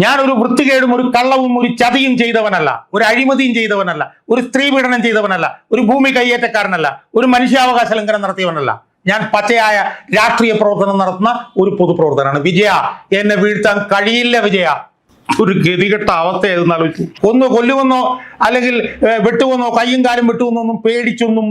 ഞാൻ ഒരു വൃത്തികേടും ഒരു കള്ളവും ഒരു ചതിയും ചെയ്തവനല്ല. ഒരു അഴിമതിയും ചെയ്തവനല്ല. ഒരു സ്ത്രീ പീഡനം ചെയ്തവനല്ല. ഒരു ഭൂമി കയ്യേറ്റക്കാരനല്ല. ഒരു മനുഷ്യാവകാശ ലംഘനം നടത്തിയവനല്ല. ഞാൻ പച്ചയായ രാഷ്ട്രീയ പ്രവർത്തനം നടത്തുന്ന ഒരു പൊതുപ്രവർത്തനാണ് വിജയ എന്നെ വീഴ്ത്താൻ കഴിയില്ല വിജയ. ഒരു ഗതികെട്ട അവസ്ഥ ആലോചിച്ചു ഒന്ന് കൊല്ലുമെന്നോ അല്ലെങ്കിൽ വിട്ടുവെന്നോ കയ്യും കാലും വെട്ടുമെന്നൊന്നും പേടിച്ചൊന്നും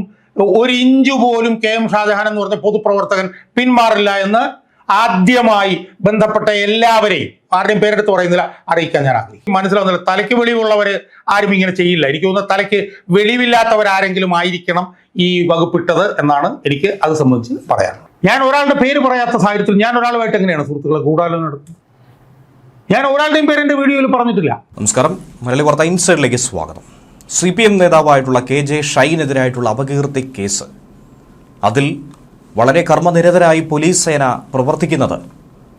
ഒരു ഇഞ്ചു പോലും കെ എം ഷാജഹാൻ എന്ന് പറഞ്ഞ പൊതുപ്രവർത്തകൻ പിന്മാറില്ല എന്ന് ആദ്യമായി ബന്ധപ്പെട്ട എല്ലാവരെയും ആരുടെയും പേരെടുത്ത് പറയുന്നില്ല അറിയിക്കാൻ ഞാൻ ആഗ്രഹിക്കും മനസ്സിലാവുന്നില്ല തലയ്ക്ക് വെളിവുള്ളവർ ആരും ഇങ്ങനെ ചെയ്യില്ല. എനിക്ക് തോന്നുന്നു തലയ്ക്ക് വെളിവില്ലാത്തവരാരെങ്കിലും ആയിരിക്കണം ഈ വകുപ്പിട്ടത് എന്നാണ് എനിക്ക് അത് സംബന്ധിച്ച് പറയാനുള്ളത്. ഞാൻ ഒരാളുടെ പേര് പറയാത്ത സാഹചര്യത്തിൽ ഞാൻ ഒരാളുമായിട്ട് എങ്ങനെയാണ് സുഹൃത്തുക്കളെ കൂടാലും നടത്തുന്നത്? ഞാൻ ഒരാളുടെയും പേര് എന്റെ വീഡിയോയിൽ പറഞ്ഞിട്ടില്ല. നമസ്കാരം. മലയാളി വാർത്ത ഇൻസൈഡിലേക്ക് സ്വാഗതം. സി പി എം നേതാവായിട്ടുള്ള കെ ജെ ഷൈനെതിരായിട്ടുള്ള അപകീർത്തി കേസ്. അതിൽ വളരെ കർമ്മനിരതരായി പോലീസ് സേന പ്രവർത്തിക്കുന്നത്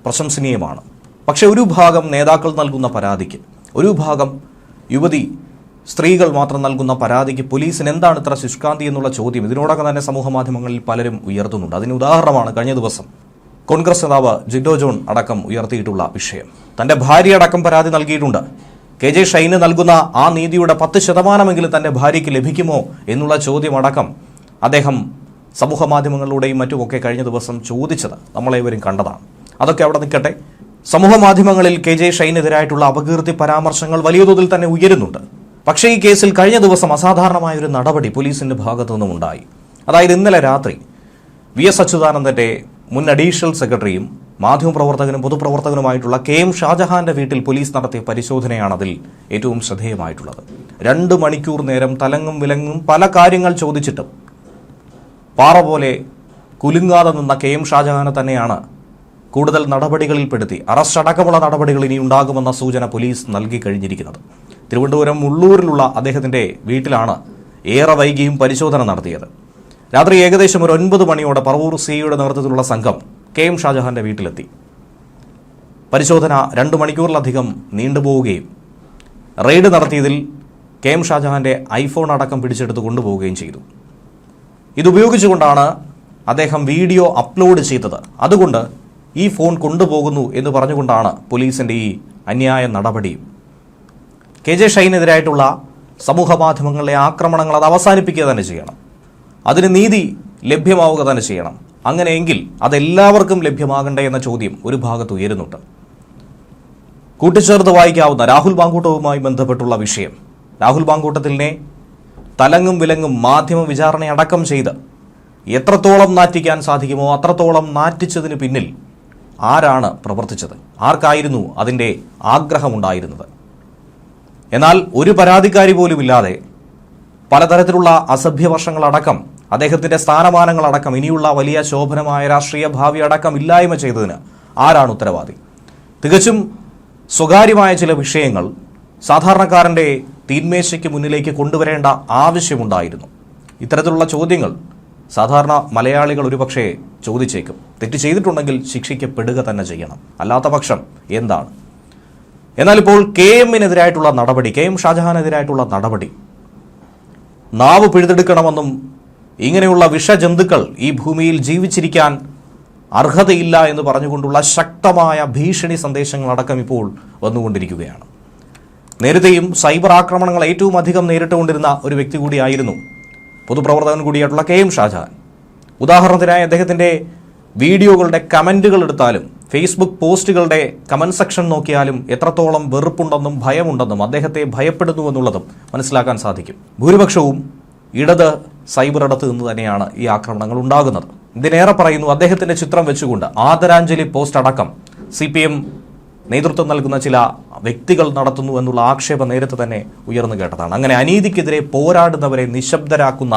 പ്രശംസനീയമാണ്. പക്ഷെ ഒരു ഭാഗം നേതാക്കൾ നൽകുന്ന പരാതിക്ക് ഒരു ഭാഗം യുവതി സ്ത്രീകൾ മാത്രം നൽകുന്ന പരാതിക്ക് പോലീസിന് എന്താണ് ഇത്ര ശുഷ്കാന്തി എന്നുള്ള ചോദ്യം? ഇതിനോടകം തന്നെ സമൂഹ മാധ്യമങ്ങളിൽ പലരും ഉയർത്തുന്നുണ്ട്. അതിന് ഉദാഹരണമാണ് കഴിഞ്ഞ ദിവസം കോൺഗ്രസ് നേതാവ് ജിൻഡോ ജോൺ അടക്കം ഉയർത്തിയിട്ടുള്ള വിഷയം. തന്റെ ഭാര്യ അടക്കം പരാതി നൽകിയിട്ടുണ്ട്. കെ ജെ ഷൈന് നൽകുന്ന ആ നീതിയുടെ പത്ത് ശതമാനമെങ്കിലും തന്റെ ഭാര്യയ്ക്ക് ലഭിക്കുമോ എന്നുള്ള ചോദ്യം അടക്കം അദ്ദേഹം സമൂഹ മാധ്യമങ്ങളിലൂടെയും മറ്റുമൊക്കെ കഴിഞ്ഞ ദിവസം ചോദിച്ചത് നമ്മളേവരും കണ്ടതാണ്. അതൊക്കെ അവിടെ നിൽക്കട്ടെ. സമൂഹ മാധ്യമങ്ങളിൽ കെ ജെ ഷൈനെതിരായിട്ടുള്ള അപകീർത്തി പരാമർശങ്ങൾ വലിയ തോതിൽ തന്നെ ഉയരുന്നുണ്ട്. പക്ഷേ ഈ കേസിൽ കഴിഞ്ഞ ദിവസം അസാധാരണമായ ഒരു നടപടി പോലീസിന്റെ ഭാഗത്തു നിന്നും ഉണ്ടായി. അതായത് ഇന്നലെ രാത്രി വി എസ് അച്യുതാനന്ദന്റെ മുൻ അഡീഷണൽ സെക്രട്ടറിയും മാധ്യമപ്രവർത്തകനും പൊതുപ്രവർത്തകനുമായിട്ടുള്ള കെ എം ഷാജഹാന്റെ വീട്ടിൽ പോലീസ് നടത്തിയ പരിശോധനയാണ് അതിൽ ഏറ്റവും ശ്രദ്ധേയമായിട്ടുള്ളത്. രണ്ട് മണിക്കൂർ നേരം തലങ്ങും വിലങ്ങും പല കാര്യങ്ങൾ ചോദിച്ചിട്ടും പാറ പോലെ കുലുങ്ങാതെ നിന്ന കെ എം ഷാജഹാനെ തന്നെയാണ് കൂടുതൽ നടപടികളിൽപ്പെടുത്തി. അറസ്റ്റ് അടക്കമുള്ള നടപടികൾ ഇനി ഉണ്ടാകുമെന്ന സൂചന പോലീസ് നൽകി കഴിഞ്ഞിരിക്കുന്നത്. തിരുവനന്തപുരം ഉള്ളൂരിലുള്ള അദ്ദേഹത്തിന്റെ വീട്ടിലാണ് ഏറെ വൈകിയും പരിശോധന നടത്തിയത്. രാത്രി ഏകദേശം ഒരു ഒൻപത് മണിയോടെ പറവൂർ സിയുടെ നേതൃത്വത്തിലുള്ള സംഘം കെ എം ഷാജഹാന്റെ വീട്ടിലെത്തി. പരിശോധന രണ്ട് മണിക്കൂറിലധികം നീണ്ടുപോവുകയും റെയ്ഡ് നടത്തിയതിൽ കെ എം ഷാജഹാന്റെ ഐഫോൺ അടക്കം പിടിച്ചെടുത്ത് കൊണ്ടുപോവുകയും ചെയ്തു. ഇതുപയോഗിച്ചുകൊണ്ടാണ് അദ്ദേഹം വീഡിയോ അപ്ലോഡ് ചെയ്തത്. അതുകൊണ്ട് ഈ ഫോൺ കൊണ്ടുപോകുന്നു എന്ന് പറഞ്ഞുകൊണ്ടാണ് പോലീസിന്റെ ഈ അന്യായ നടപടി. കെ ജെ ഷൈനെതിരായിട്ടുള്ള സമൂഹ മാധ്യമങ്ങളിലെ ആക്രമണങ്ങൾ അത് അവസാനിപ്പിക്കുക തന്നെ ചെയ്യണം. അതിന് നീതി ലഭ്യമാവുക തന്നെ ചെയ്യണം. അങ്ങനെയെങ്കിൽ അതെല്ലാവർക്കും ലഭ്യമാകണ്ടേ എന്ന ചോദ്യം ഒരു ഭാഗത്ത് ഉയരുന്നുണ്ട്. കൂട്ടിച്ചേർത്ത് വായിക്കാവുന്ന രാഹുൽ ബാങ്കൂട്ടവുമായി ബന്ധപ്പെട്ടുള്ള വിഷയം. രാഹുൽ ബാങ്കൂട്ടത്തിലിനെ തലങ്ങും വിലങ്ങും മാധ്യമ വിചാരണ അടക്കം ചെയ്ത് എത്രത്തോളം നാറ്റിക്കാൻ സാധിക്കുമോ അത്രത്തോളം നാറ്റിച്ചതിന് പിന്നിൽ ആരാണ് പ്രവർത്തിച്ചത്? ആർക്കായിരുന്നു അതിന്റെ ആഗ്രഹമുണ്ടായിരുന്നത്? എന്നാൽ ഒരു പരാതിക്കാരി പോലുമില്ലാതെ പലതരത്തിലുള്ള അസഭ്യവർഷങ്ങളടക്കം അദ്ദേഹത്തിന്റെ സ്ഥാനമാനങ്ങളടക്കം ഇനിയുള്ള വലിയ ശോഭനമായ രാഷ്ട്രീയ ഭാവി അടക്കം ഇല്ലായ്മ ചെയ്തതിന് ആരാണ് ഉത്തരവാദി? തികച്ചും സ്വകാര്യമായ ചില വിഷയങ്ങൾ സാധാരണക്കാരന്റെ തീന്മേശയ്ക്ക് മുന്നിലേക്ക് കൊണ്ടുവരേണ്ട ആവശ്യമുണ്ടായിരുന്നു. ഇത്തരത്തിലുള്ള ചോദ്യങ്ങൾ സാധാരണ മലയാളികൾ ഒരുപക്ഷെ ചോദിച്ചേക്കും. തെറ്റ് ചെയ്തിട്ടുണ്ടെങ്കിൽ ശിക്ഷിക്കപ്പെടുക തന്നെ ചെയ്യണം. അല്ലാത്ത പക്ഷം എന്താണ്? എന്നാൽ ഇപ്പോൾ കെ എമ്മിനെതിരായിട്ടുള്ള നടപടി കെ എം ഷാജഹാനെതിരായിട്ടുള്ള നടപടി നാവ് പിഴുതെടുക്കണമെന്നും ഇങ്ങനെയുള്ള വിഷജന്തുക്കൾ ഈ ഭൂമിയിൽ ജീവിച്ചിരിക്കാൻ അർഹതയില്ല എന്ന് പറഞ്ഞുകൊണ്ടുള്ള ശക്തമായ ഭീഷണി സന്ദേശങ്ങളടക്കം ഇപ്പോൾ വന്നുകൊണ്ടിരിക്കുകയാണ്. നേരത്തെയും സൈബർ ആക്രമണങ്ങൾ ഏറ്റവും അധികം നേരിട്ടുകൊണ്ടിരുന്ന ഒരു വ്യക്തി കൂടിയായിരുന്നു പൊതുപ്രവർത്തകൻ കൂടിയായിട്ടുള്ള കെ എം ഷാജഹാൻ. ഉദാഹരണത്തിനായി അദ്ദേഹത്തിന്റെ വീഡിയോകളുടെ കമന്റുകൾ എടുത്താലും ഫേസ്ബുക്ക് പോസ്റ്റുകളുടെ കമന്റ് സെക്ഷൻ നോക്കിയാലും എത്രത്തോളം വെറുപ്പുണ്ടെന്നും ഭയമുണ്ടെന്നും അദ്ദേഹത്തെ ഭയപ്പെടുന്നു എന്നുള്ളതും മനസ്സിലാക്കാൻ സാധിക്കും. ഭൂരിപക്ഷവും ഇടത് സൈബർ ഇടത്ത് നിന്ന് തന്നെയാണ് ഈ ആക്രമണങ്ങൾ ഉണ്ടാകുന്നത്. ഇതിനേറെ പറയുന്നു അദ്ദേഹത്തിന്റെ ചിത്രം വെച്ചുകൊണ്ട് ആദരാഞ്ജലി പോസ്റ്റ് അടക്കം സി പി എം നേതൃത്വം നൽകുന്ന ചില വ്യക്തികൾ നടത്തുന്നു എന്നുള്ള ആക്ഷേപം നേരത്തെ തന്നെ ഉയർന്നു കേട്ടതാണ്. അങ്ങനെ അനീതിക്കെതിരെ പോരാടുന്നവരെ നിശബ്ദരാക്കുന്ന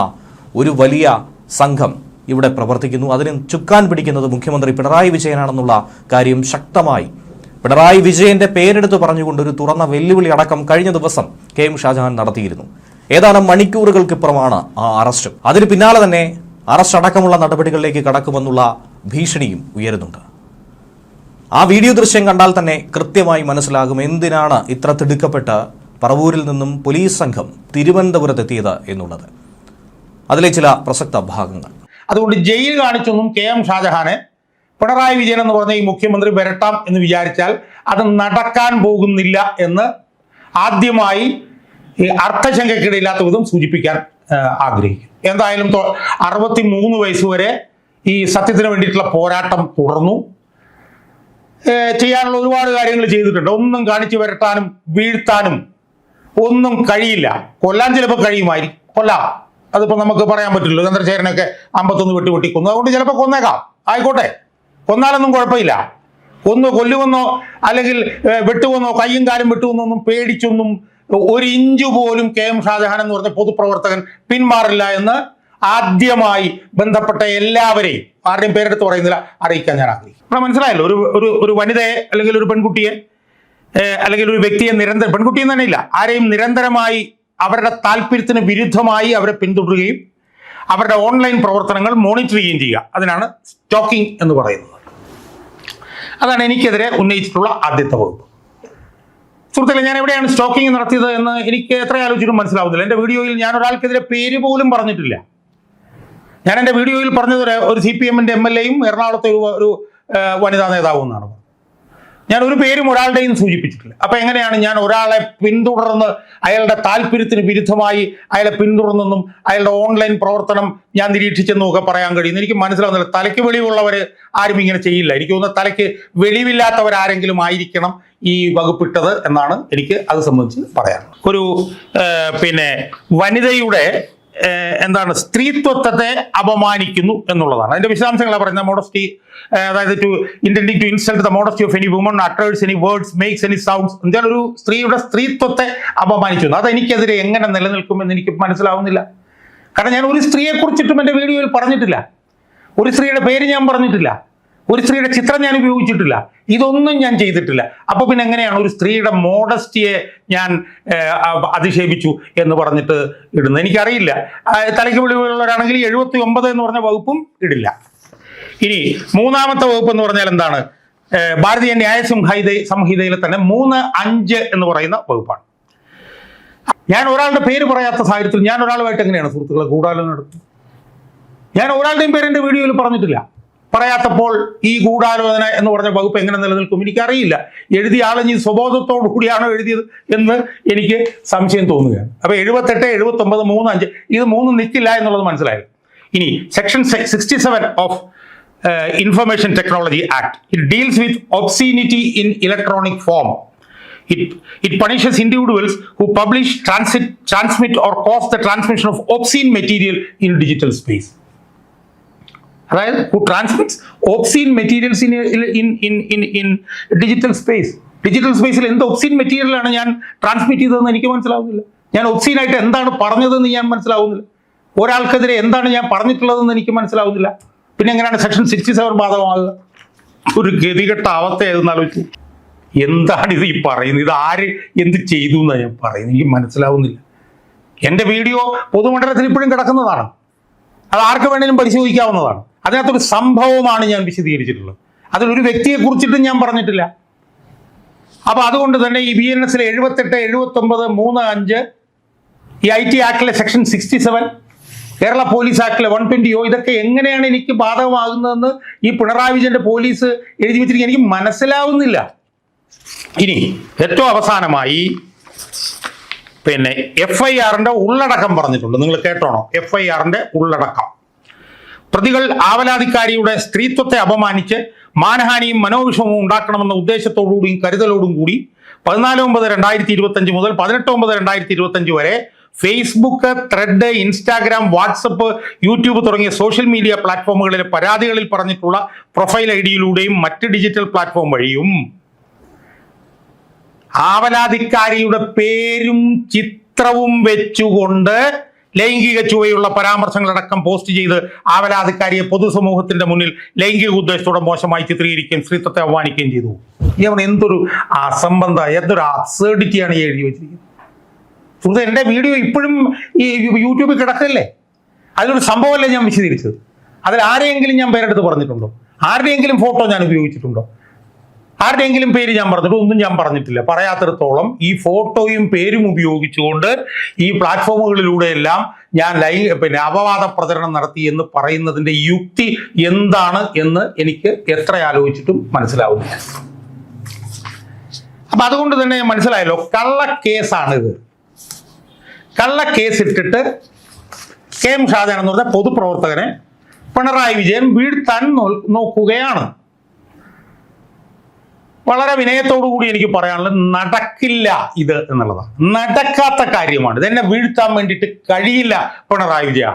ഒരു വലിയ സംഘം ഇവിടെ പ്രവർത്തിക്കുന്നു. അതിന് ചുക്കാൻ പിടിക്കുന്നത് മുഖ്യമന്ത്രി പിണറായി വിജയനാണെന്നുള്ള കാര്യം ശക്തമായി പിണറായി വിജയന്റെ പേരെടുത്ത് പറഞ്ഞുകൊണ്ട് ഒരു തുറന്ന വെല്ലുവിളി അടക്കം കഴിഞ്ഞ ദിവസം കെ എം ഷാജഹാൻ നടത്തിയിരുന്നു. ഏതാനും മണിക്കൂറുകൾക്കിപ്പുറമാണ് ആ അറസ്റ്റ്. അതിന് പിന്നാലെ തന്നെ അറസ്റ്റ് അടക്കമുള്ള നടപടികളിലേക്ക് കടക്കുമെന്നുള്ള ഭീഷണിയും ഉയരുന്നുണ്ട്. ആ വീഡിയോ ദൃശ്യം കണ്ടാൽ തന്നെ കൃത്യമായി മനസ്സിലാകും എന്തിനാണ് ഇത്ര തിടുക്കപ്പെട്ട പറവൂരിൽ നിന്നും പോലീസ് സംഘം തിരുവനന്തപുരത്തെത്തിയത് എന്നുള്ളത്. അതിലെ ചില പ്രസക്ത ഭാഗങ്ങൾ. അതുകൊണ്ട് ജയിൽ കാണിച്ചൊന്നും കെ എം ഷാജഹാനെ പിണറായി വിജയൻ എന്ന് പറഞ്ഞ ഈ മുഖ്യമന്ത്രി വരട്ടാം എന്ന് വിചാരിച്ചാൽ അത് നടക്കാൻ പോകുന്നില്ല എന്ന് ആദ്യമായി അർത്ഥശങ്കക്കിടയില്ലാത്ത വിധം സൂചിപ്പിക്കാൻ ആഗ്രഹിക്കും എന്തായാലും അറുപത്തി മൂന്ന് വയസ്സ് വരെ ഈ സത്യത്തിന് വേണ്ടിയിട്ടുള്ള പോരാട്ടം തുടർന്നു. ചെയ്യാനുള്ള ഒരുപാട് കാര്യങ്ങൾ ചെയ്തിട്ടുണ്ട്. ഒന്നും കാണിച്ചു വരട്ടാനും വീഴ്ത്താനും ഒന്നും കഴിയില്ല. കൊല്ലാൻ ചിലപ്പോൾ കഴിയുമായിരിക്കും. കൊല്ലാം. അതിപ്പോൾ നമുക്ക് പറയാൻ പറ്റില്ല ചന്ദ്രശേഖരനൊക്കെ അമ്പത്തൊന്ന് വെട്ടി വെട്ടി കൊന്നു അതുകൊണ്ട് ചിലപ്പോൾ കൊന്നേക്കാം. ആയിക്കോട്ടെ. കൊന്നാലൊന്നും കുഴപ്പമില്ല. കൊന്നു കൊല്ലുമെന്നോ അല്ലെങ്കിൽ വെട്ടുമെന്നോ കയ്യും കാലും വെട്ടുമെന്നൊന്നും പേടിച്ചൊന്നും ഒരു ഇഞ്ചു പോലും കെ എം ഷാജഹാൻ എന്ന് പറഞ്ഞ പൊതുപ്രവർത്തകൻ പിന്മാറില്ല എന്ന് ആദ്യമായി ബന്ധപ്പെട്ട എല്ലാവരെയും ആരുടെയും പേരെടുത്ത് പറയുന്നില്ല അറിയിക്കാൻ ഞാൻ ആഗ്രഹിക്കും നമ്മൾ മനസ്സിലായല്ലോ ഒരു ഒരു ഒരു വനിതയെ അല്ലെങ്കിൽ ഒരു പെൺകുട്ടിയെ അല്ലെങ്കിൽ ഒരു വ്യക്തിയെ നിരന്തരം പെൺകുട്ടിയും തന്നെ ഇല്ല ആരെയും നിരന്തരമായി അവരുടെ താല്പര്യത്തിന് വിരുദ്ധമായി അവരെ പിന്തുടരുകയും അവരുടെ ഓൺലൈൻ പ്രവർത്തനങ്ങൾ മോണിറ്റർ ചെയ്യുകയും ചെയ്യുക. അതിനാണ് സ്റ്റോക്കിംഗ് എന്ന് പറയുന്നത്. അതാണ് എനിക്കെതിരെ ഉന്നയിച്ചിട്ടുള്ള ആദ്യത്തെ വകുപ്പ്. സുഹൃത്തുക്കളെ ഞാൻ എവിടെയാണ് സ്റ്റോക്കിംഗ് നടത്തിയത് എന്ന് എനിക്ക് എത്ര ആലോചിച്ചിട്ടും മനസ്സിലാവുന്നില്ല. എന്റെ വീഡിയോയിൽ ഞാൻ ഒരാൾക്കെതിരെ പേര് പോലും പറഞ്ഞിട്ടില്ല. ഞാൻ എന്റെ വീഡിയോയിൽ പറഞ്ഞത് ഒരു- സി പി എമ്മിന്റെ എം എൽ എയും എറണാകുളത്തെ ഒരു ഒരു വനിതാ നേതാവും എന്നാണ് ഞാൻ ഒരു പേരും ഒരാളുടെയും സൂചിപ്പിച്ചിട്ടില്ല. അപ്പൊ എങ്ങനെയാണ് ഞാൻ ഒരാളെ പിന്തുടർന്ന് അയാളുടെ താല്പര്യത്തിന് വിരുദ്ധമായി അയാളെ പിന്തുടർന്നെന്നും അയാളുടെ ഓൺലൈൻ പ്രവർത്തനം ഞാൻ നിരീക്ഷിച്ചെന്നും ഒക്കെ പറയാൻ കഴിയുന്നു എനിക്ക് മനസ്സിലാവുന്നില്ല തലയ്ക്ക് വെളിവുള്ളവർ ആരും ഇങ്ങനെ ചെയ്യില്ല. എനിക്ക് തോന്നുന്നു തലയ്ക്ക് വെളിവില്ലാത്തവരാരെങ്കിലും ആയിരിക്കണം ഈ വകുപ്പിട്ടത് എന്നാണ് എനിക്ക് അത് സംബന്ധിച്ച് പറയാൻ ഒരു പിന്നെ വനിതയുടെ എന്താണ് സ്ത്രീത്വത്തെ അപമാനിക്കുന്നു എന്നുള്ളതാണ്. അതിന്റെ വിശദാംശങ്ങളാണ് പറയുന്നത്. മോഡസ്റ്റി അതായത് to intending to insult the modesty of any woman utters any words makes any sounds എന്നാൽ ഒരു സ്ത്രീയുടെ സ്ത്രീത്വത്തെ അപമാനിക്കുന്നു അത് എനിക്കെതിരെ എങ്ങനെ നിലനിൽക്കുമെന്ന് എനിക്ക് മനസ്സിലാവുന്നില്ല. കാരണം ഞാൻ ഒരു സ്ത്രീയെ കുറിച്ചിട്ടും എന്റെ വീഡിയോയിൽ പറഞ്ഞിട്ടില്ല. ഒരു സ്ത്രീയുടെ പേര് ഞാൻ പറഞ്ഞിട്ടില്ല. ഒരു സ്ത്രീയുടെ ചിത്രം ഞാൻ ഉപയോഗിച്ചിട്ടില്ല. ഇതൊന്നും ഞാൻ ചെയ്തിട്ടില്ല. അപ്പൊ പിന്നെ എങ്ങനെയാണ് ഒരു സ്ത്രീയുടെ മോഡസ്റ്റിയെ ഞാൻ അധിക്ഷേപിച്ചു എന്ന് പറഞ്ഞിട്ട് ഇടുന്നത്? എനിക്കറിയില്ല. തലയ്ക്ക് വെളിവുള്ളവരാണെങ്കിൽ എഴുപത്തി ഒമ്പത് എന്ന് പറഞ്ഞ വകുപ്പും ഇടില്ല. ഇനി മൂന്നാമത്തെ വകുപ്പ് എന്ന് പറഞ്ഞാൽ എന്താണ്? ഭാരതീയ ന്യായ സംഹിത സംഹിതയിലെ തന്നെ മൂന്ന് അഞ്ച് എന്ന് പറയുന്ന വകുപ്പാണ്. ഞാൻ ഒരാളുടെ പേര് പറയാത്ത സാഹചര്യത്തിൽ ഞാൻ ഒരാളുമായിട്ട് എങ്ങനെയാണ് സുഹൃത്തുക്കളെ കൂടാലും നടത്തുന്നത് ഞാൻ ഒരാളുടെയും പേര് എന്റെ വീഡിയോയിൽ പറഞ്ഞിട്ടില്ല. പറയാത്തപ്പോൾ ഈ ഗൂഢാലോചന എന്ന് പറഞ്ഞ വകുപ്പ് എങ്ങനെ നിലനിൽക്കും എനിക്കറിയില്ല. എഴുതിയ ആളിഞ്ഞ് സ്വബോധത്തോടു കൂടിയാണോ എഴുതിയത് എന്ന് എനിക്ക് സംശയം തോന്നുകയാണ്. അപ്പൊ എഴുപത്തെട്ട് എഴുപത്തി ഒമ്പത് മൂന്ന് അഞ്ച് ഇത് മൂന്ന് നിൽക്കില്ല എന്നുള്ളത് മനസ്സിലായത് ഇനി section sixty seven of information technology act it deals with obscenity in electronic form it it punishes individuals who publish transit transmit or cause the transmission of obscene material in digital space. അതായത് who transmits obscene materials in in in in in digital space digital സ്പേസിൽ എന്ത് obscene മെറ്റീരിയലാണ് ഞാൻ transmit ചെയ്തതെന്ന് എനിക്ക് മനസ്സിലാവുന്നില്ല. ഞാൻ obscene ആയിട്ട് എന്താണ് പറഞ്ഞതെന്ന് ഞാൻ മനസ്സിലാവുന്നില്ല. ഒരാൾക്കെതിരെ എന്താണ് ഞാൻ പറഞ്ഞിട്ടുള്ളതെന്ന് എനിക്ക് മനസ്സിലാവുന്നില്ല. പിന്നെ എങ്ങനെയാണ് സെക്ഷൻ സിക്സ്റ്റി സെവൻ ബാധകമാകുക? ഒരു ഗതികെട്ട അവസ്ഥയായിരുന്നു ആലോചിച്ചു. എന്താണ് ഇത് ഈ പറയുന്നത്? ഇത് ആര് എന്ത് ചെയ്തു എന്നാണ് ഞാൻ പറയുന്നത്? എനിക്ക് മനസ്സിലാവുന്നില്ല. എന്റെ വീഡിയോ പൊതുമണ്ഡലത്തിൽ ഇപ്പോഴും കിടക്കുന്നതാണ്. അത് ആർക്ക് വേണേലും പരിശോധിക്കാവുന്നതാണ്. അതിനകത്തൊരു സംഭവമാണ് ഞാൻ വിശദീകരിച്ചിട്ടുള്ളത്. അതിലൊരു വ്യക്തിയെ കുറിച്ചിട്ടും ഞാൻ പറഞ്ഞിട്ടില്ല. അപ്പൊ അതുകൊണ്ട് തന്നെ ഈ ബി എൻ എസിലെ എഴുപത്തെട്ട് എഴുപത്തി ഒമ്പത് മൂന്ന് അഞ്ച് ഈ I T ആക്ടിലെ section sixty seven Kerala police ആക്ടിലെ one ട്വന്റിയോ ഇതൊക്കെ എങ്ങനെയാണ് എനിക്ക് ബാധകമാകുന്നതെന്ന് ഈ പിണറായി വിജയന്റെ പോലീസ് എഴുതി വെച്ചിരിക്കുക എനിക്ക് മനസ്സിലാവുന്നില്ല. ഇനി ഏറ്റവും അവസാനമായി പിന്നെ എഫ് ഐ ആറിന്റെ ഉള്ളടക്കം പറഞ്ഞിട്ടുണ്ട്. നിങ്ങൾ കേട്ടോണോ? എഫ് ഐ ആറിന്റെ ഉള്ളടക്കം. പ്രതികൾ ആവലാധികാരിയുടെ സ്ത്രീത്വത്തെ അപമാനിച്ച് മാനഹാനിയും മനോവിഷമവും ഉണ്ടാക്കണമെന്ന ഉദ്ദേശത്തോടുകൂടിയും കരുതലോടും കൂടി പതിനാല് ഒമ്പത് രണ്ടായിരത്തി ഇരുപത്തഞ്ച് മുതൽ പതിനെട്ട് ഒമ്പത് രണ്ടായിരത്തി ഇരുപത്തഞ്ച് വരെ Facebook thread Instagram WhatsApp YouTube തുടങ്ങിയ സോഷ്യൽ മീഡിയ പ്ലാറ്റ്ഫോമുകളിലെ പരാതികളിൽ പറഞ്ഞിട്ടുള്ള പ്രൊഫൈൽ ഐ ഡിയിലൂടെയും മറ്റ് ഡിജിറ്റൽ പ്ലാറ്റ്ഫോം വഴിയും ആവലാധികാരിയുടെ പേരും ചിത്രവും വെച്ചുകൊണ്ട് ലൈംഗിക ചുവയുള്ള പരാമർശങ്ങളടക്കം പോസ്റ്റ് ചെയ്ത് ആവലാധികാരിയെ പൊതുസമൂഹത്തിന്റെ മുന്നിൽ ലൈംഗിക ഉദ്ദേശത്തോടെ മോശമായി ചിത്രീകരിക്കുകയും സ്ത്രീത്വത്തെ അവമാനിക്കുകയും ചെയ്തു. ഇവൻ എന്തൊരു അസംബന്ധ എന്തൊരു അബ്സേർഡിറ്റിയാണ് ഈ എഴുതി വെച്ചിരിക്കുന്നത്. സുഹൃത്ത് എന്റെ വീഡിയോ ഇപ്പോഴും ഈ യൂട്യൂബിൽ കിടക്കല്ലേ? അതിലൊരു സംഭവമല്ലേ ഞാൻ വിശദീകരിച്ചത്? അതിൽ ആരെയെങ്കിലും ഞാൻ പേരെടുത്ത് പറഞ്ഞിട്ടുണ്ടോ? ആരുടെയെങ്കിലും ഫോട്ടോ ഞാൻ ഉപയോഗിച്ചിട്ടുണ്ടോ? ആരുടെയെങ്കിലും പേര് ഞാൻ പറഞ്ഞിട്ട് ഒന്നും ഞാൻ പറഞ്ഞിട്ടില്ല. പറയാത്തിടത്തോളം ഈ ഫോട്ടോയും പേരും ഉപയോഗിച്ചുകൊണ്ട് ഈ പ്ലാറ്റ്ഫോമുകളിലൂടെയെല്ലാം ഞാൻ ലൈ പിന്നെ അപവാദ പ്രചരണം നടത്തി എന്ന് പറയുന്നതിന്റെ യുക്തി എന്താണ് എന്ന് എനിക്ക് എത്ര ആലോചിച്ചിട്ടും മനസ്സിലാവുന്നില്ല. അപ്പൊ അതുകൊണ്ട് തന്നെ മനസ്സിലായല്ലോ കള്ളക്കേസാണിത് കള്ളക്കേസ് ഇട്ടിട്ട് കെ എം ഷാജാൻ എന്ന് പറഞ്ഞ പൊതുപ്രവർത്തകനെ പിണറായി വിജയൻ വീഴ്ത്താൻ നോക്കുകയാണ്. വളരെ വിനയത്തോടുകൂടി എനിക്ക് പറയാനുള്ളത് നടക്കില്ല ഇത് എന്നുള്ളതാണ്. നടക്കാത്ത കാര്യമാണ്. ഇതെന്നെ വീഴ്ത്താൻ വേണ്ടിയിട്ട് കഴിയില്ല പിണറായി വിജയ.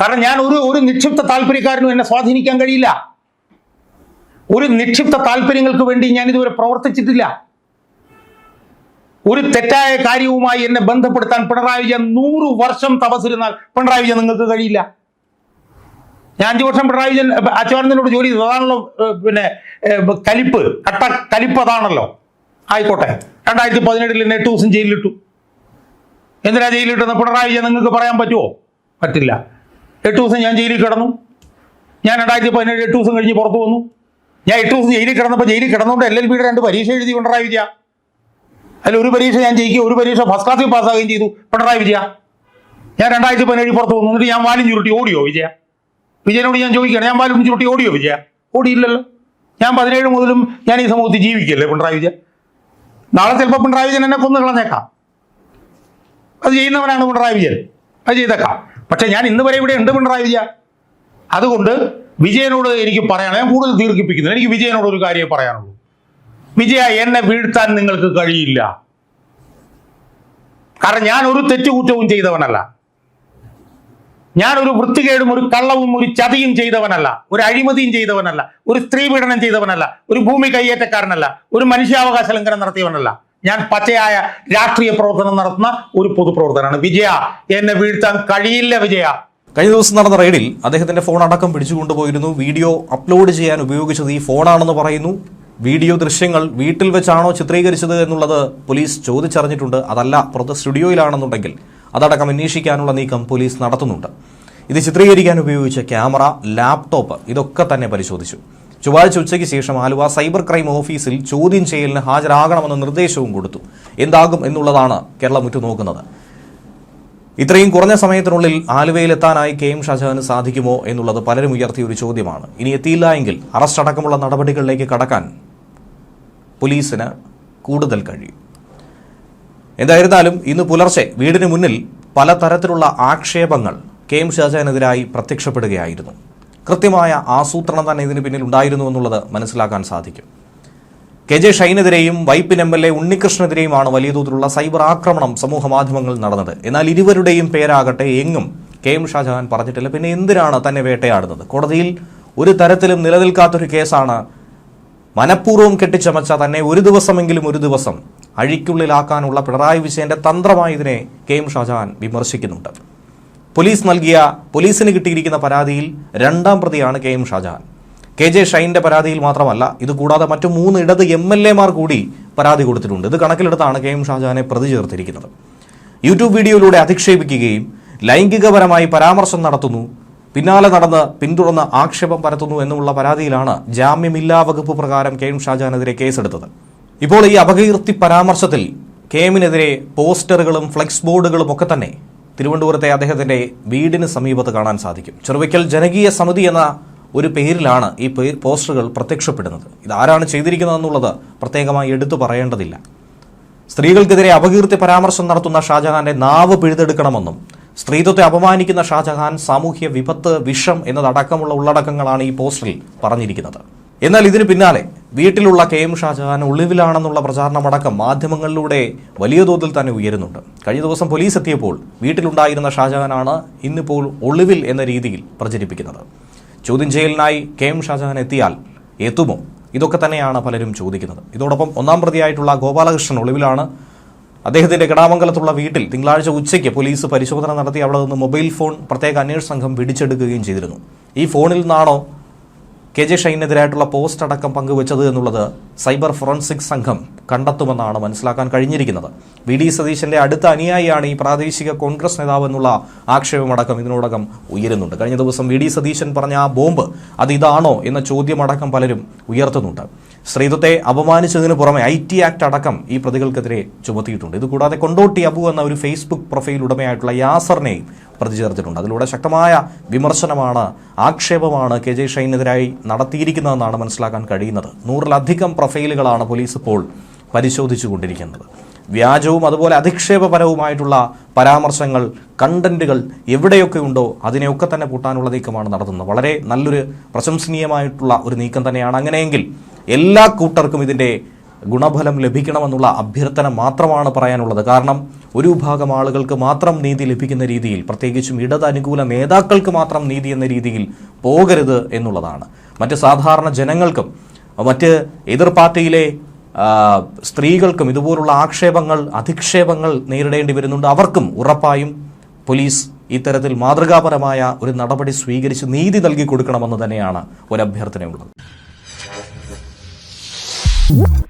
കാരണം ഞാൻ ഒരു ഒരു നിക്ഷിപ്ത താല്പര്യക്കാരനും എന്നെ സ്വാധീനിക്കാൻ കഴിയില്ല. ഒരു നിക്ഷിപ്ത താല്പര്യങ്ങൾക്ക് വേണ്ടി ഞാൻ ഇതുവരെ പ്രവർത്തിച്ചിട്ടില്ല. ഒരു തെറ്റായ കാര്യവുമായി എന്നെ ബന്ധപ്പെടുത്താൻ പിണറായി വിജയൻ നൂറ് വർഷം തപസ്സിരുന്നാൽ പിണറായി വിജയൻ നിങ്ങൾക്ക് കഴിയില്ല. ഞാൻ അഞ്ചു വർഷം പിണറായി വിജയൻ അച്യുതാനന്ദനോട് ജോലി ചെയ്തു. അതാണല്ലോ പിന്നെ കലിപ്പ്. കട്ട കലിപ്പ് അതാണല്ലോ. ആയിക്കോട്ടെ. രണ്ടായിരത്തി പതിനെട്ടിൽ എന്നെ എട്ട് ദിവസം ജയിലിലിട്ടു. എന്തിനാ ജയിലിട്ടെന്ന് പിണറായി വിജയൻ നിങ്ങൾക്ക് പറയാൻ പറ്റുമോ പറ്റില്ല. എട്ട് ദിവസം ഞാൻ ജയിലിൽ കിടന്നു. ഞാൻ രണ്ടായിരത്തി പതിനേഴ് എട്ട് ദിവസം കഴിഞ്ഞ് പുറത്തു വന്നു. ഞാൻ എട്ട് ദിവസം ജയിലിൽ കിടന്നപ്പോൾ ജയിലിൽ കിടന്നുകൊണ്ട് എൽ എൽ ബിയുടെ രണ്ട് പരീക്ഷ എഴുതി പിണറായി വിജയ. അതിൽ ഒരു പരീക്ഷ ഞാൻ ജയിക്കുകയും ഒരു പരീക്ഷ ഫസ്റ്റ് ക്ലാസ്സിൽ പാസ്സാകുകയും ചെയ്തു പിണറായി വിജയ. ഞാൻ രണ്ടായിരത്തി പതിനേഴ് പുറത്തു വന്നു. എന്നിട്ട് ഞാൻ വാലും ചുരുട്ടി ഓടിയോ വിജയ? വിജയനോട് ഞാൻ ചോദിക്കുകയാണ് ഞാൻ വാലും ചുരുട്ടി ഓടിയോ വിജയ? ഓടിയില്ലല്ലോ. ഞാൻ പതിനേഴ് മുതലും ഞാൻ ഈ സമൂഹത്തിൽ ജീവിക്കല്ലേ പിണറായി വിജയ നാളെ ചിലപ്പോൾ പിണറായി വിജയൻ എന്നെ കൊന്നു കളഞ്ഞേക്കാം. അത് ചെയ്യുന്നവനാണ് പിണറായി വിജയൻ. അത് ചെയ്തേക്കാം. പക്ഷെ ഞാൻ ഇന്ന് വരെ ഇവിടെ ഉണ്ട് പിണറായി വിജയ അതുകൊണ്ട് വിജയനോട് എനിക്ക് പറയണം ഞാൻ കൂടുതൽ ദീർഘിപ്പിക്കുന്നില്ല എനിക്ക് വിജയനോട് ഒരു കാര്യമേ പറയാനുള്ളൂ. വിജയ എന്നെ വീഴ്ത്താൻ നിങ്ങൾക്ക് കഴിയില്ല. കാരണം ഞാൻ ഒരു തെറ്റുകുറ്റവും ചെയ്തവനല്ല. ഞാൻ ഒരു വൃത്തികേടും ഒരു കള്ളവും ഒരു ചതിയും ചെയ്തവനല്ല. ഒരു അഴിമതിയും ചെയ്തവനല്ല. ഒരു സ്ത്രീ പീഡനം ചെയ്തവനല്ല. ഒരു ഭൂമി കയ്യേറ്റക്കാരനല്ല. ഒരു മനുഷ്യാവകാശ ലംഘനം നടത്തിയവനല്ല. ഞാൻ പച്ചയായ രാഷ്ട്രീയ പ്രവർത്തനം നടത്തുന്ന ഒരു പൊതുപ്രവർത്തനാണ് വിജയ എന്നെ വീഴ്ത്താൻ കഴിയില്ല വിജയ. കഴിഞ്ഞ ദിവസം നടന്ന റെയ്ഡിൽ അദ്ദേഹത്തിന്റെ ഫോൺ അടക്കം പിടിച്ചുകൊണ്ടുപോയിരുന്നു വീഡിയോ അപ്ലോഡ് ചെയ്യാൻ ഉപയോഗിച്ചത് ഈ ഫോണാണെന്ന് പറയുന്നു. വീഡിയോ ദൃശ്യങ്ങൾ വീട്ടിൽ വെച്ചാണോ ചിത്രീകരിച്ചത് എന്നുള്ളത് പോലീസ് ചോദിച്ചറിഞ്ഞിട്ടുണ്ട്. അതല്ല പുറത്ത് സ്റ്റുഡിയോയിലാണെന്നുണ്ടെങ്കിൽ അതടക്കം അന്വേഷിക്കാനുള്ള നീക്കം പോലീസ് നടത്തുന്നുണ്ട്. ഇത് ചിത്രീകരിക്കാൻ ഉപയോഗിച്ച ക്യാമറ ലാപ്ടോപ്പ് ഇതൊക്കെ തന്നെ പരിശോധിച്ചു. ചൊവ്വാഴ്ച ഉച്ചയ്ക്ക് ശേഷം ആലുവ സൈബർ ക്രൈം ഓഫീസിൽ ചോദ്യം ചെയ്യലിന് ഹാജരാകണമെന്ന നിർദ്ദേശവും കൊടുത്തു. എന്താകും എന്നുള്ളതാണ് കേരളം ഉറ്റുനോക്കുന്നത്. ഇത്രയും കുറഞ്ഞ സമയത്തിനുള്ളിൽ ആലുവയിലെത്താനായി കെ എം ഷാജഹാന് സാധിക്കുമോ എന്നുള്ളത് പലരും ഉയർത്തിയ ഒരു ചോദ്യമാണ്. ഇനി എത്തിയില്ല എങ്കിൽ അറസ്റ്റ് അടക്കമുള്ള നടപടികളിലേക്ക് കടക്കാൻ പോലീസിന് കൂടുതൽ കഴിയും. എന്തായിരുന്നാലും ഇന്ന് പുലർച്ചെ വീടിന് മുന്നിൽ പലതരത്തിലുള്ള ആക്ഷേപങ്ങൾ കെ എം ഷാജാനെതിരായി പ്രത്യക്ഷപ്പെടുകയായിരുന്നു. കൃത്യമായ ആസൂത്രണം തന്നെ ഇതിന് പിന്നിൽ ഉണ്ടായിരുന്നു എന്നുള്ളത് മനസ്സിലാക്കാൻ സാധിക്കും. കെ ജെ ഷൈനെതിരെയും വൈപ്പിൻ എം എൽ എ ഉണ്ണികൃഷ്ണനെതിരെയുമാണ് വലിയ തോതിലുള്ള സൈബർ ആക്രമണം സമൂഹ മാധ്യമങ്ങളിൽ നടന്നത്. എന്നാൽ ഇരുവരുടെയും പേരാകട്ടെ എങ്ങും കെ എം ഷാജഹാൻ പറഞ്ഞിട്ടില്ല. പിന്നെ എന്തിനാണ് തന്നെ വേട്ടയാടുന്നത്? കോടതിയിൽ ഒരു തരത്തിലും നിലനിൽക്കാത്തൊരു കേസാണ് മനഃപൂർവം കെട്ടിച്ചമച്ച തന്നെ ഒരു ദിവസമെങ്കിലും ഒരു ദിവസം അഴിക്കുള്ളിലാക്കാനുള്ള പിണറായി വിജയന്റെ തന്ത്രമായി ഇതിനെ കെ എം ഷാജഹാൻ വിമർശിക്കുന്നുണ്ട്. പോലീസ് നൽകിയ പോലീസിന് കിട്ടിയിരിക്കുന്ന പരാതിയിൽ രണ്ടാം പ്രതിയാണ് K M Shajahan. K J ഷൈന്റെ പരാതിയിൽ മാത്രമല്ല ഇത് കൂടാതെ മറ്റു മൂന്ന് ഇടത് എം എൽ എമാർ കൂടി പരാതി കൊടുത്തിട്ടുണ്ട്. ഇത് കണക്കിലെടുത്താണ് കെ എം ഷാജഹാനെ പ്രതി ചേർത്തിരിക്കുന്നത്. യൂട്യൂബ് വീഡിയോയിലൂടെ അധിക്ഷേപിക്കുകയും ലൈംഗികപരമായി പരാമർശം നടത്തുന്നു. പിന്നാലെ നടന്ന് പിന്തുടർന്ന് ആക്ഷേപം പരത്തുന്നു എന്നുള്ള പരാതിയിലാണ് ജാമ്യമില്ലാ വകുപ്പ് പ്രകാരം കെ എം ഷാജഹാനെതിരെ കേസെടുത്തത്. ഇപ്പോൾ ഈ അപകീർത്തി പരാമർശത്തിൽ കെ എമ്മിനെതിരെ പോസ്റ്ററുകളും ഫ്ലെക്സ് ബോർഡുകളും ഒക്കെ തന്നെ തിരുവനന്തപുരത്തെ അദ്ദേഹത്തിന്റെ വീടിന് സമീപത്ത് കാണാൻ സാധിക്കും. ചെറുവയ്ക്കൽ ജനകീയ സമിതി എന്ന ഒരു പേരിലാണ് ഈ പോസ്റ്ററുകൾ പ്രത്യക്ഷപ്പെടുന്നത്. ഇതാരാണ് ചെയ്തിരിക്കുന്നതെന്നുള്ളത് പ്രത്യേകമായി എടുത്തു പറയേണ്ടതില്ല. സ്ത്രീകൾക്കെതിരെ അപകീർത്തി പരാമർശം നടത്തുന്ന ഷാജഹാന്റെ നാവ് പിഴുതെടുക്കണമെന്നും സ്ത്രീത്വത്തെ അപമാനിക്കുന്ന ഷാജഹാൻ സാമൂഹ്യ വിപത്ത് വിഷം എന്നതടക്കമുള്ള ഉള്ളടക്കങ്ങളാണ് ഈ പോസ്റ്ററിൽ പറഞ്ഞിരിക്കുന്നത്. എന്നാൽ ഇതിന് പിന്നാലെ വീട്ടിലുള്ള കെ എം ഷാജഹാൻ ഒളിവിലാണെന്നുള്ള പ്രചാരണമടക്കം മാധ്യമങ്ങളിലൂടെ വലിയ തോതിൽ തന്നെ ഉയരുന്നുണ്ട്. കഴിഞ്ഞ ദിവസം പോലീസ് എത്തിയപ്പോൾ വീട്ടിലുണ്ടായിരുന്ന ഷാജഹാനാണ് ഇന്നിപ്പോൾ ഒളിവിൽ എന്ന രീതിയിൽ പ്രചരിപ്പിക്കുന്നത്. ചോദ്യം ചെയ്യലിനായി കെ എം ഷാജഹാൻ എത്തിയാൽ എത്തുമോ? ഇതൊക്കെ തന്നെയാണ് പലരും ചോദിക്കുന്നത്. ഇതോടൊപ്പം ഒന്നാം പ്രതിയായിട്ടുള്ള ഗോപാലകൃഷ്ണൻ ഒളിവിലാണ്. അദ്ദേഹത്തിന്റെ കിടാമംഗലത്തുള്ള വീട്ടിൽ തിങ്കളാഴ്ച ഉച്ചയ്ക്ക് പോലീസ് പരിശോധന നടത്തി അവിടെ നിന്ന് മൊബൈൽ ഫോൺ പ്രത്യേക അന്വേഷണ സംഘം പിടിച്ചെടുക്കുകയും ചെയ്തിരുന്നു. ഈ ഫോണിൽ നിന്നാണോ കെ ജെ ഷൈനെതിരായിട്ടുള്ള പോസ്റ്റ് അടക്കം പങ്കുവച്ചത് എന്നുള്ളത് സൈബർ ഫോറൻസിക് സംഘം കണ്ടെത്തുമെന്നാണ് മനസ്സിലാക്കാൻ കഴിഞ്ഞിരിക്കുന്നത്. വി ഡി സതീശന്റെ അടുത്ത അനുയായിയാണ് ഈ പ്രാദേശിക കോൺഗ്രസ് നേതാവ് എന്നുള്ള ആക്ഷേപമടക്കം ഇതിനോടകം ഉയരുന്നുണ്ട്. കഴിഞ്ഞ ദിവസം വി ഡി സതീശൻ പറഞ്ഞ ആ ബോംബ് അത് ഇതാണോ എന്ന ചോദ്യമടക്കം പലരും ഉയർത്തുന്നുണ്ട്. സ്ത്രീത്വത്തെ അപമാനിച്ചതിന് പുറമെ ഐ ടി ആക്ട് അടക്കം ഈ പ്രതികൾക്കെതിരെ ചുമത്തിയിട്ടുണ്ട്. ഇതുകൂടാതെ കൊണ്ടോട്ടി അബു എന്ന ഒരു ഫേസ്ബുക്ക് പ്രൊഫൈൽ ഉടമയായിട്ടുള്ള യാസറിനെയും പ്രതി ചേർത്തിട്ടുണ്ട് അതിലൂടെ ശക്തമായ വിമർശനമാണ് ആക്ഷേപമാണ് കെ ജെ ഷൈനെതിരായി നടത്തിയിരിക്കുന്നതെന്നാണ് മനസ്സിലാക്കാൻ കഴിയുന്നത്. നൂറിലധികം പ്രൊഫൈലുകളാണ് പോലീസ് ഇപ്പോൾ പരിശോധിച്ചു കൊണ്ടിരിക്കുന്നത് വ്യാജവും അതുപോലെ അധിക്ഷേപപരവുമായിട്ടുള്ള പരാമർശങ്ങൾ കണ്ടന്റുകൾ എവിടെയൊക്കെ ഉണ്ടോ അതിനെയൊക്കെ തന്നെ പൂട്ടാനുള്ള നീക്കമാണ് നടത്തുന്നത്. വളരെ നല്ലൊരു പ്രശംസനീയമായിട്ടുള്ള ഒരു നീക്കം തന്നെയാണ്. അങ്ങനെയെങ്കിൽ എല്ലാ കൂട്ടർക്കും ഇതിന്റെ ഗുണഫലം ലഭിക്കണമെന്നുള്ള അഭ്യർത്ഥന മാത്രമാണ് പറയാനുള്ളത്. കാരണം ഒരു വിഭാഗം ആളുകൾക്ക് മാത്രം നീതി ലഭിക്കുന്ന രീതിയിൽ പ്രത്യേകിച്ചും ഇടതനുകൂല നേതാക്കൾക്ക് മാത്രം നീതി എന്ന രീതിയിൽ പോകരുത് എന്നുള്ളതാണ്. മറ്റ് സാധാരണ ജനങ്ങൾക്കും മറ്റ് എതിർ പാർട്ടിയിലെ സ്ത്രീകൾക്കും ഇതുപോലുള്ള ആക്ഷേപങ്ങൾ അധിക്ഷേപങ്ങൾ നേരിടേണ്ടി വരുന്നുണ്ട്. അവർക്കും ഉറപ്പായും പോലീസ് ഇത്തരത്തിൽ മാതൃകാപരമായ ഒരു നടപടി സ്വീകരിച്ച് നീതി നൽകി കൊടുക്കണമെന്ന് തന്നെയാണ് ഒരു അഭ്യർത്ഥനയുള്ളത് Woo!